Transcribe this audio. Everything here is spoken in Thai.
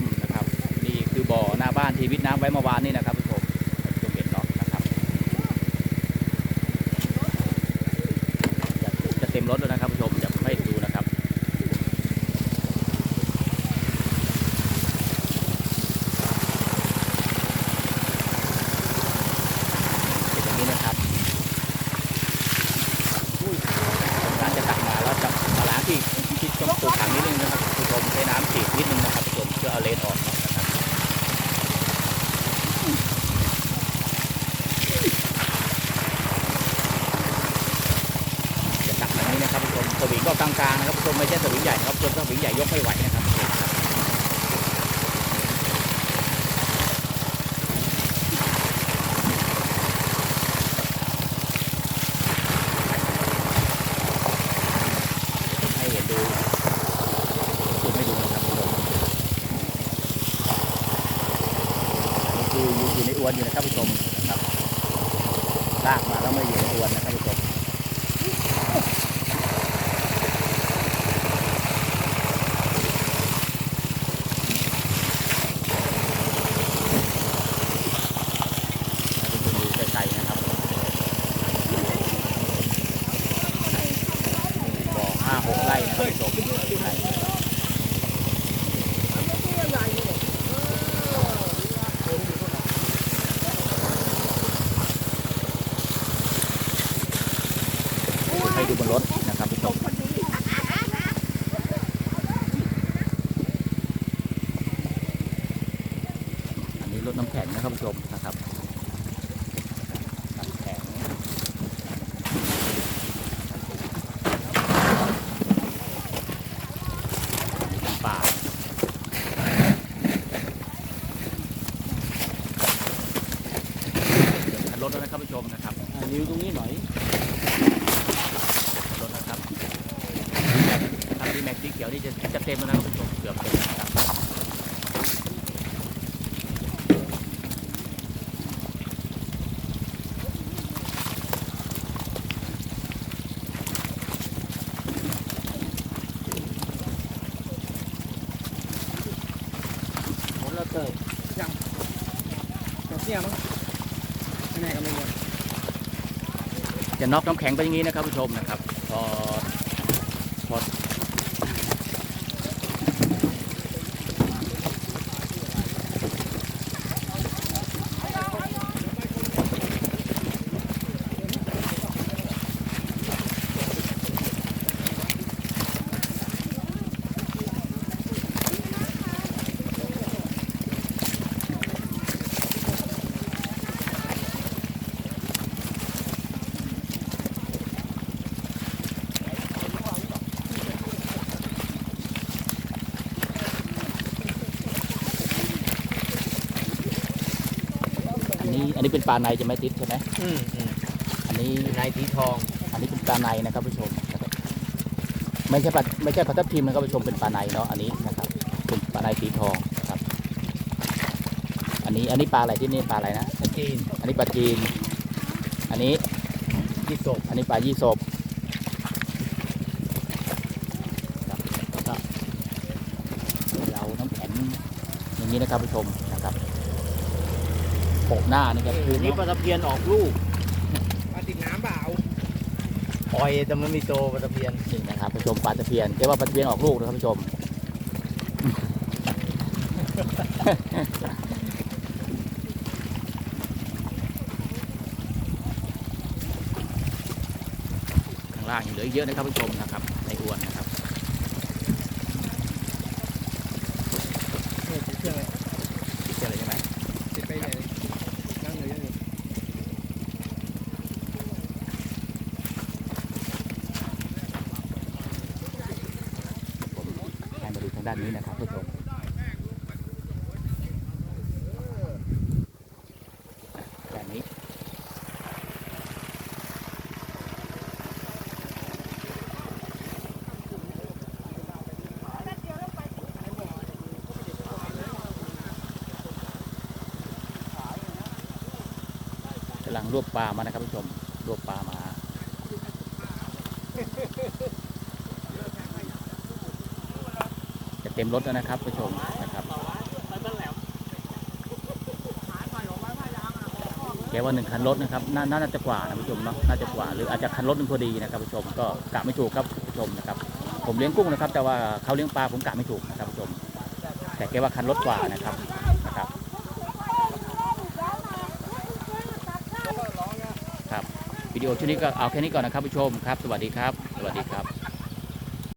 มนะครับ นี่คือบ่อหน้าบ้านที่วิทย์น้ำไว้เมื่อวานนี่นะครับผู้ชมท่านผู้ชมเห็นเนาะนะครับจะจะเต็มรถแล้วนะครับผู้ชมจะให้ดูนะครับ เป็นอย่างนี้นะครับการจะตักมาแล้วจะมาล้างที่ที่ตรงตัวถังนิดนึงนะครับผู้ชมใช้น้ำฉีดนิดนึงนะครับผู้ชม เอเอาเลนออกนะครับจะตักแบบนี้นะครับผู้ชมสวิงก็กลางๆนะครับผู้ชมไม่ใช่สวิงใหญ่ครับผู้ชมถ้าสวิงใหญ่ยกไม่ไหวนะครับผู้ชมครับ ให้เห็นดูซูมให้ดูนะครับผู้ชมนี่คืออยู่อยู่ในอ วนอยู่นะครับผู้ชมนะครับลากมาแล้วไม่อยู่ในอวนนะครับผู้ชมให้ผู้ชมดูไกลๆนะครับ บ่อห้าหกไร่นะครับผู้ชมไร่ ให้ดูบนรถนะครับผู้ชมอันนี้รถน้ำแข็งนะครับผู้ชมนะครับน้ำแข็งป่าเดี๋ยวคันรถแล้วนะครับผู้ชมนะครับนิ้วตรงนี้หน่อย คันรถนะครับทำดี แม็กสีเขียวนี่จะจะเต็มแล้วนะครับผู้ชมเกือบเต็มนะครับหมดแล้วเตยยังจะเสียมั้งไม่แน่ก็ไม่หมดจะน็อกน้ำแข็งไปอย่างนี้นะครับผู้ชมนะครับ พอพออั นนี้อันนี้เป็นปลาในจะไหม่ติดใช่ไหมอืมอืมอันนี้นายสีทอง อันนี้เป็นปลาในนะครับผู้ชมนะครับไม่ใช่ปลาไม่ใช่ปลาทับทิมนะครับผู้ชมเป็นปลาในเนาะอันนี้นะครับเป็นปลาในสีทองนะครับ อันนี้อันนี้ปลาอะไรที่นี่ปลาอะไรนะตะจีน อันนี้ปลาจีน อันนี้ยี่สกอันนี้ปลายี่สบครับแล้วก็เราน้ำแข็งอย่างนี้นะครับผู้ชมนะครับโปะหน้านี่ครับคือนี่ปลาตะเพียนออกลูกปลาติดน้ำเปล่าปล่อยแต่มันมีโตปลาตะเพียนนี่นะครับผู้ชมปลาตะเพียนเรียกว่าปลาตะเพียนออกลูกนะครับผู้ชมข้างล่างยังเหลืออีกเยอะนะครับผู้ชมนะครับในอวนนะครับ เนี่ยติดเครื่องเลย ติดเชื้ออะไรใช่ไหม ติดไปใหญ่เลยนั่งเลยยังอยู่ ผมให้มางด้านนี้นะครับผู้ชมด้านนี้ กำลังรวบปลามานะครับผู้ชมรวบปลามา เต็มรถแล้วนะครับผู้ชมนะครับแกว่าหนึ่งคันรถนะครับนน่าจะกว่านะผู้ชมเนาะน่าจะกว่า หรืออาจจะคันรถหนึ่งพอดีนะครับผู้ชมก็กะไม่ถูกครับผู้ชมนะครับ ผมเลี้ยงกุ้งนะครับ แต่ว่าเขาเลี้ยงปลาผมกะไม่ถูกนะครับผู้ชม แต่แกว่าคันรถกว่านะครับนะครับครับวิดีโอชุดนี้ก็เอาแค่นี้ก่อนนะครับผู้ชมครับ สวัสดีครับ สวัสดีครับ